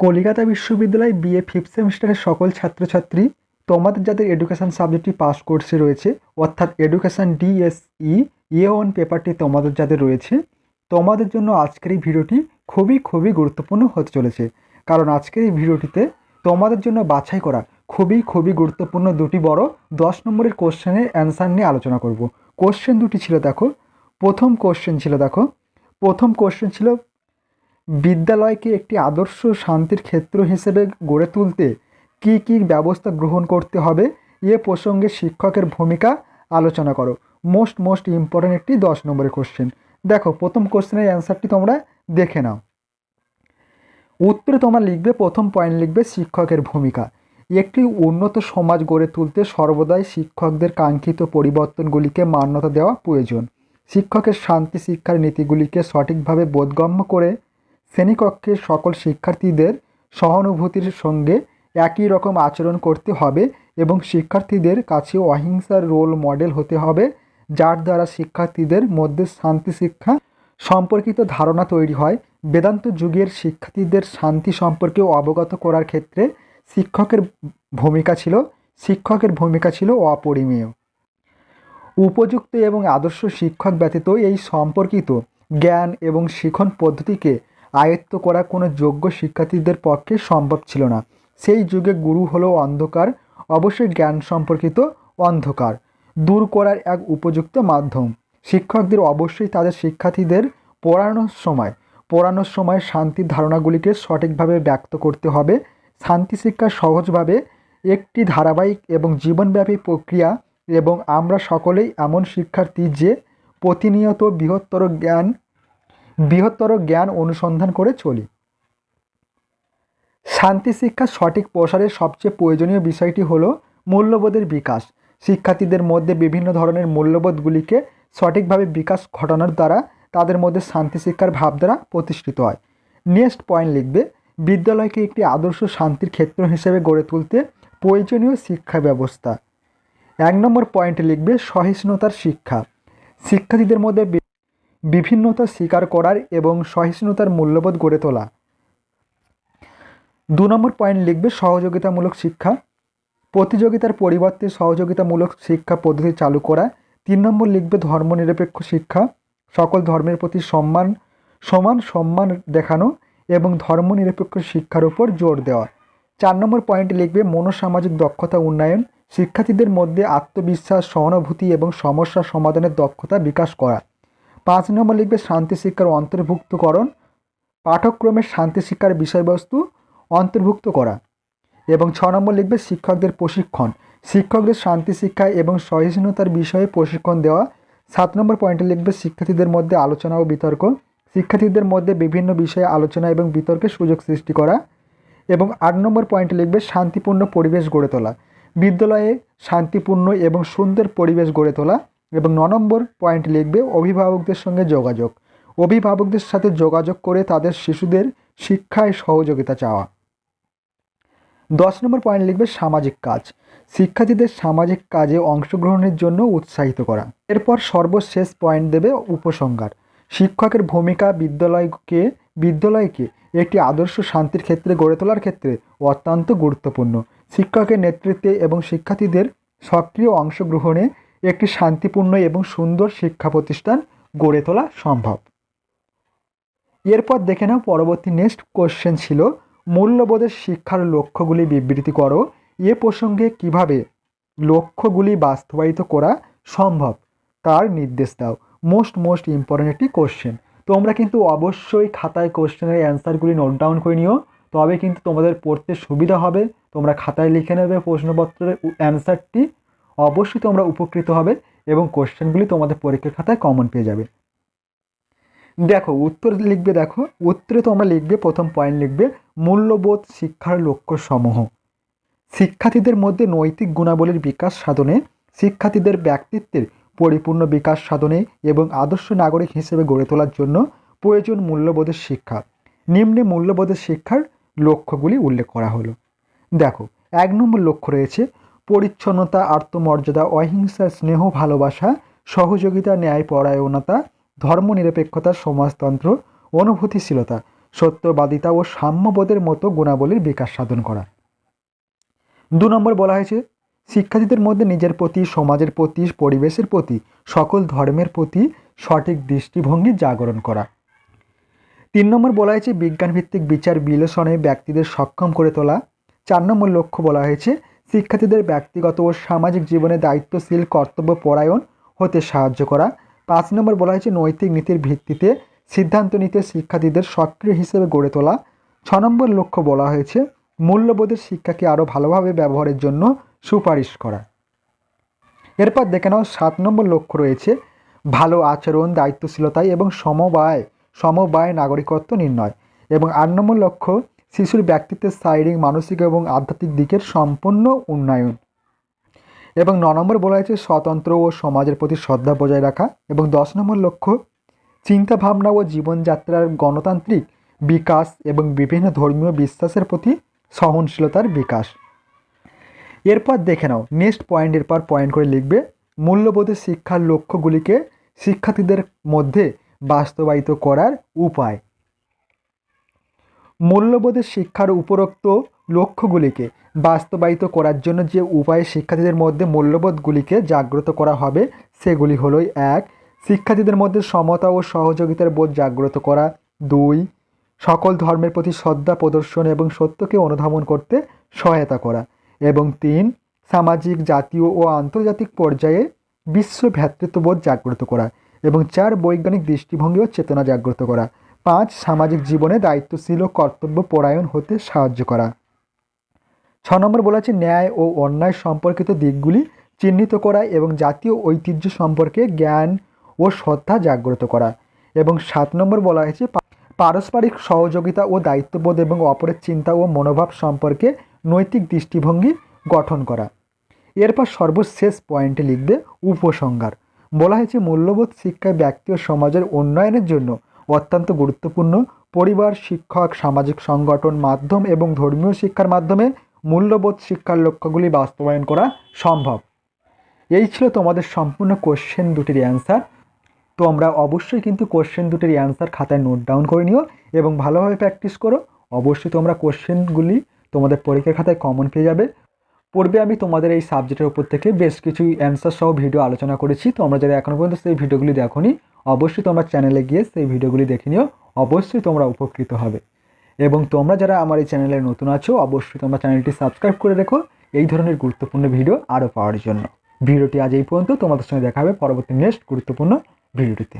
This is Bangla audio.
কলিকাতা বিশ্ববিদ্যালয় বিএ ফিফথ সেমিস্টারের সকল ছাত্রছাত্রী তোমাদের যাদের এডুকেশন সাবজেক্টটি পাস কোর্সে রয়েছে, অর্থাৎ এডুকেশন ডিএসই এ ওয়ান পেপারটি তোমাদের যাদের রয়েছে, তোমাদের জন্য আজকের এই ভিডিওটি খুবই খুবই গুরুত্বপূর্ণ হতে চলেছে। কারণ আজকের এই ভিডিওটিতে তোমাদের জন্য বাছাই করা খুবই খুবই গুরুত্বপূর্ণ দুটি বড় দশ নম্বরের কোশ্চেনের অ্যান্সার নিয়ে আলোচনা করব। কোশ্চেন দুটি ছিল দেখো, প্রথম কোশ্চেন ছিল দেখো, প্রথম কোশ্চেন ছিল বিদ্যালয়কে একটি আদর্শ শান্তির ক্ষেত্র হিসেবে গড়ে তুলতে কী কী ব্যবস্থা গ্রহণ করতে হবে, এ প্রসঙ্গে শিক্ষকের ভূমিকা আলোচনা করো। মোস্ট মোস্ট ইম্পর্ট্যান্ট একটি দশ নম্বরের কোশ্চেন দেখো, প্রথম কোশ্চেনের অ্যান্সারটি তোমরা দেখে নাও। উত্তরে তোমরা লিখবে, প্রথম পয়েন্ট লিখবে শিক্ষকের ভূমিকা। একটি উন্নত সমাজ গড়ে তুলতে সর্বদাই শিক্ষকদের কাঙ্ক্ষিত পরিবর্তনগুলিকে মান্যতা দেওয়া প্রয়োজন। শিক্ষকের শান্তি শিক্ষার নীতিগুলিকে সঠিকভাবে বোধগম্য করে শ্রেণীকক্ষের সকল শিক্ষার্থীদের সহানুভূতির সঙ্গে একই রকম আচরণ করতে হবে এবং শিক্ষার্থীদের কাছে অহিংসার রোল মডেল হতে হবে, যার দ্বারা শিক্ষার্থীদের মধ্যে শান্তি শিক্ষা সম্পর্কিত ধারণা তৈরি হয়। বেদান্ত যুগের শিক্ষার্থীদের শান্তি সম্পর্কে অবগত করার ক্ষেত্রে শিক্ষকের ভূমিকা ছিল, শিক্ষকের ভূমিকা ছিল অপরিমেয়। উপযুক্ত এবং আদর্শ শিক্ষক ব্যতীত এই সম্পর্কিত জ্ঞান এবং শিখন পদ্ধতিকে আয়ত্ত করা কোনো যোগ্য শিক্ষার্থীদের পক্ষে সম্ভব ছিল না। সেই যুগে গুরু হলো অন্ধকার, অবশ্যই জ্ঞান সম্পর্কিত অন্ধকার, দূর করার এক উপযুক্ত মাধ্যম। শিক্ষকদের অবশ্যই তাদের শিক্ষার্থীদের পড়ানোর সময় পড়ানোর সময় শান্তির ধারণাগুলিকে সঠিকভাবে ব্যক্ত করতে হবে। শান্তি শিক্ষা সহজভাবে একটি ধারাবাহিক এবং জীবনব্যাপী প্রক্রিয়া এবং আমরা সকলেই এমন শিক্ষার্থী যে প্রতিনিয়ত বৃহত্তর জ্ঞান বৃহত্তর জ্ঞান অনুসন্ধান করে চলি। শান্তি শিক্ষার সঠিক প্রসারের সবচেয়ে প্রয়োজনীয় বিষয়টি হলো মূল্যবোধের বিকাশ। শিক্ষার্থীদের মধ্যে বিভিন্ন ধরনের মূল্যবোধগুলিকে সঠিকভাবে বিকাশ ঘটানোর দ্বারা তাদের মধ্যে শান্তি শিক্ষার ভাবধারা প্রতিষ্ঠিত হয়। নেক্সট পয়েন্ট লিখবে, বিদ্যালয়কে একটি আদর্শ শান্তির ক্ষেত্র হিসেবে গড়ে তুলতে প্রয়োজনীয় শিক্ষা ব্যবস্থা। এক নম্বর পয়েন্ট লিখবে সহিষ্ণুতার শিক্ষা। শিক্ষার্থীদের মধ্যে বিভিন্নতা স্বীকার করার এবং সহিষ্ণুতার মূল্যবোধ গড়ে তোলা। দু নম্বর পয়েন্ট লিখবে সহযোগিতামূলক শিক্ষা। প্রতিযোগিতার পরিবর্তে সহযোগিতামূলক শিক্ষা পদ্ধতি চালু করা। তিন নম্বর লিখবে ধর্মনিরপেক্ষ শিক্ষা। সকল ধর্মের প্রতি সম্মান, সমান সম্মান দেখানো এবং ধর্মনিরপেক্ষ শিক্ষার উপর জোর দেওয়া। চার নম্বর পয়েন্ট লিখবে মনোসামাজিক দক্ষতা উন্নয়ন। শিক্ষার্থীদের মধ্যে আত্মবিশ্বাস, সহানুভূতি এবং সমস্যা সমাধানের দক্ষতা বিকাশ করা। পাঁচ নম্বর লিখবে শান্তি শিক্ষার অন্তর্ভুক্তকরণ। পাঠ্যক্রমের শান্তি শিক্ষার বিষয়বস্তু অন্তর্ভুক্ত করা। এবং ছ নম্বর লিখবে শিক্ষকদের প্রশিক্ষণ। শিক্ষকদের শান্তি শিক্ষা এবং সহিষ্ণুতার বিষয়ে প্রশিক্ষণ দেওয়া। সাত নম্বর পয়েন্টে লিখবে শিক্ষার্থীদের মধ্যে আলোচনা ও বিতর্ক। শিক্ষার্থীদের মধ্যে বিভিন্ন বিষয়ে আলোচনা এবং বিতর্কের সুযোগ সৃষ্টি করা। এবং আট নম্বর পয়েন্টে লিখবে শান্তিপূর্ণ পরিবেশ গড়ে তোলা। বিদ্যালয়ে শান্তিপূর্ণ এবং সুন্দর পরিবেশ গড়ে তোলা। এবং ন নম্বর পয়েন্ট লিখবে অভিভাবকদের সঙ্গে যোগাযোগ। অভিভাবকদের সাথে যোগাযোগ করে তাদের শিশুদের শিক্ষায় সহযোগিতা চাওয়া। দশ নম্বর পয়েন্ট লিখবে সামাজিক কাজ। শিক্ষার্থীদের সামাজিক কাজে অংশগ্রহণের জন্য উৎসাহিত করা। এরপর সর্বশেষ পয়েন্ট দেবে উপসংহার। শিক্ষকের ভূমিকা বিদ্যালয়কে বিদ্যালয়কে একটি আদর্শ শান্তির ক্ষেত্রে গড়ে তোলার ক্ষেত্রে অত্যন্ত গুরুত্বপূর্ণ। শিক্ষকের নেতৃত্বে এবং শিক্ষার্থীদের সক্রিয় অংশগ্রহণে একটি শান্তিপূর্ণ এবং সুন্দর শিক্ষা প্রতিষ্ঠান গড়ে তোলা সম্ভব। এরপর দেখে নাও পরবর্তী নেক্সট কোশ্চেন ছিল, মূল্যবোধের শিক্ষার লক্ষ্যগুলি বিবৃতি করো। এ প্রসঙ্গে কীভাবে লক্ষ্যগুলি বাস্তবায়িত করা সম্ভব তার নির্দেশ দাও। মোস্ট মোস্ট ইম্পর্ট্যান্ট একটি কোশ্চেন তোমরা কিন্তু অবশ্যই খাতায় কোশ্চেনের অ্যান্সারগুলি নোট ডাউন করে নিও। তবে কিন্তু তোমাদের পড়তে সুবিধা হবে। তোমরা খাতায় লিখে নেবে প্রশ্নপত্রের অ্যান্সারটি অবশ্যই তোমরা উপকৃত হবে এবং কোশ্চেনগুলি তোমাদের পরীক্ষার খাতায় কমন পেয়ে যাবে। দেখো, উত্তর লিখবে, দেখো, উত্তরে তোমরা লিখবে, প্রথম পয়েন্ট লিখবে, মূল্যবোধ শিক্ষার লক্ষ্য সমূহ শিক্ষার্থীদের মধ্যে নৈতিক গুণাবলীর বিকাশ সাধনে, শিক্ষার্থীদের ব্যক্তিত্বের পরিপূর্ণ বিকাশ সাধনে এবং আদর্শ নাগরিক হিসেবে গড়ে তোলার জন্য প্রয়োজন মূল্যবোধের শিক্ষা। নিম্নে মূল্যবোধের শিক্ষার লক্ষ্যগুলি উল্লেখ করা হলো। দেখো, এক নম্বর লক্ষ্য রয়েছে পরিচ্ছন্নতা, আত্মমর্যাদা, অহিংসা, স্নেহ, ভালোবাসা, সহযোগিতা, ন্যায়, পরায়ণতা, ধর্মনিরপেক্ষতা, সমাজতন্ত্র, অনুভূতিশীলতা, সত্যবাদিতা ও সাম্যবোধের মতো গুণাবলীর বিকাশ সাধন করা। দু নম্বর বলা হয়েছে, শিক্ষার্থীদের মধ্যে নিজের প্রতি, সমাজের প্রতি, পরিবেশের প্রতি, সকল ধর্মের প্রতি সঠিক দৃষ্টিভঙ্গি জাগরণ করা। তিন নম্বর বলা হয়েছে, বিজ্ঞানভিত্তিক বিচার বিশ্লেষণে ব্যক্তিদের সক্ষম করে তোলা। চার নম্বর লক্ষ্য বলা হয়েছে শিক্ষার্থীদের ব্যক্তিগত ও সামাজিক জীবনে দায়িত্বশীল কর্তব্য পরায়ণ হতে সাহায্য করা। পাঁচ নম্বর বলা হয়েছে, নৈতিক নীতির ভিত্তিতে সিদ্ধান্ত নিতে শিক্ষার্থীদের সক্রিয় হিসেবে গড়ে তোলা। ছ নম্বর লক্ষ্য বলা হয়েছে, মূল্যবোধের শিক্ষাকে আরও ভালোভাবে ব্যবহারের জন্য সুপারিশ করা। এরপর দেখে নাও, সাত নম্বর লক্ষ্য রয়েছে, ভালো আচরণ দায়িত্বশীলতায় এবং সমবায় সমবায় নাগরিকত্ব নির্ণয়। এবং আট নম্বর লক্ষ্য শিশুর ব্যক্তিত্বের শারীরিক, মানসিক এবং আধ্যাত্মিক দিকের সম্পূর্ণ উন্নয়ন। এবং ন নম্বর বলা হয়েছে, স্বতন্ত্র ও সমাজের প্রতি শ্রদ্ধা বজায় রাখা। এবং দশ নম্বর লক্ষ্য চিন্তা ভাবনা ও জীবনযাত্রার গণতান্ত্রিক বিকাশ এবং বিভিন্ন ধর্মীয় বিশ্বাসের প্রতি সহনশীলতার বিকাশ। এরপর দেখে নাও নেক্সট পয়েন্টের পর পয়েন্ট করে লিখবে, মূল্যবোধের শিক্ষার লক্ষ্যগুলিকে শিক্ষার্থীদের মধ্যে বাস্তবায়িত করার উপায়। মূল্যবোধের শিক্ষার উপরোক্ত লক্ষ্যগুলিকে বাস্তবায়িত করার জন্য যে উপায়ে শিক্ষার্থীদের মধ্যে মূল্যবোধগুলিকে জাগ্রত করা হবে, সেগুলি হলো এক, শিক্ষার্থীদের মধ্যে সমতা ও সহযোগিতার বোধ জাগ্রত করা। দুই, সকল ধর্মের প্রতি শ্রদ্ধা প্রদর্শন এবং সত্যকে অনুধাবন করতে সহায়তা করা। এবং তিন, সামাজিক, জাতীয় ও আন্তর্জাতিক পর্যায়ে বিশ্ব ভ্রাতৃত্ববোধ জাগ্রত করা। এবং চার, বৈজ্ঞানিক দৃষ্টিভঙ্গি ও চেতনা জাগ্রত করা। পাঁচ, সামাজিক জীবনে দায়িত্বশীল ও কর্তব্য পরায়ণ হতে সাহায্য করা। ছ নম্বর বলা আছে ন্যায় ও অন্যায় সম্পর্কিত দিকগুলি চিহ্নিত করা এবং জাতীয় ঐতিহ্য সম্পর্কে জ্ঞান ও শ্রদ্ধা জাগ্রত করা। এবং সাত নম্বর বলা হয়েছে পারস্পরিক সহযোগিতা ও দায়িত্ববোধ এবং অপরের চিন্তা ও মনোভাব সম্পর্কে নৈতিক দৃষ্টিভঙ্গি গঠন করা। এরপর সর্বশেষ পয়েন্টে লিখবে, উপসংহার। বলা হয়েছে, মূল্যবোধ শিক্ষায় ব্যক্তি ও সমাজের উন্নয়নের জন্য অত্যন্ত গুরুত্বপূর্ণ। পরিবার, শিক্ষক, সামাজিক সংগঠন, মাধ্যম এবং ধর্মীয় শিক্ষার মাধ্যমে মূল্যবোধ শিক্ষার লক্ষ্যগুলি বাস্তবায়ন করা সম্ভব। এই ছিল তোমাদের সম্পূর্ণ কোশ্চেন দুটির অ্যান্সার তোমরা অবশ্যই কিন্তু কোশ্চেন দুটির অ্যান্সার খাতায় নোট ডাউন করে নিও এবং ভালোভাবে প্র্যাকটিস করো। অবশ্যই তোমরা কোশ্চেনগুলি তোমাদের পরীক্ষার খাতায় কমন পেয়ে যাবে। পূর্বে আমি তোমাদের এই সাবজেক্টের উপর থেকে বেশ কিছু অ্যান্সার সহ ভিডিও আলোচনা করেছি। তোমরা যারা এখনও পর্যন্ত সেই ভিডিওগুলি দেখোনি, অবশ্যই তোমরা চ্যানেলে গিয়ে সেই ভিডিওগুলি দেখে নিও। অবশ্যই তোমরা উপকৃত হবে। এবং তোমরা যারা আমার এই চ্যানেলে নতুন আছো, অবশ্যই তোমরা চ্যানেলটি সাবস্ক্রাইব করে রেখো। এই ধরনের গুরুত্বপূর্ণ ভিডিও আরও পাওয়ার জন্য। ভিডিওটি আজ এই পর্যন্ত। তোমাদের সঙ্গে দেখা হবে পরবর্তী নেক্সট গুরুত্বপূর্ণ ভিডিওটিতে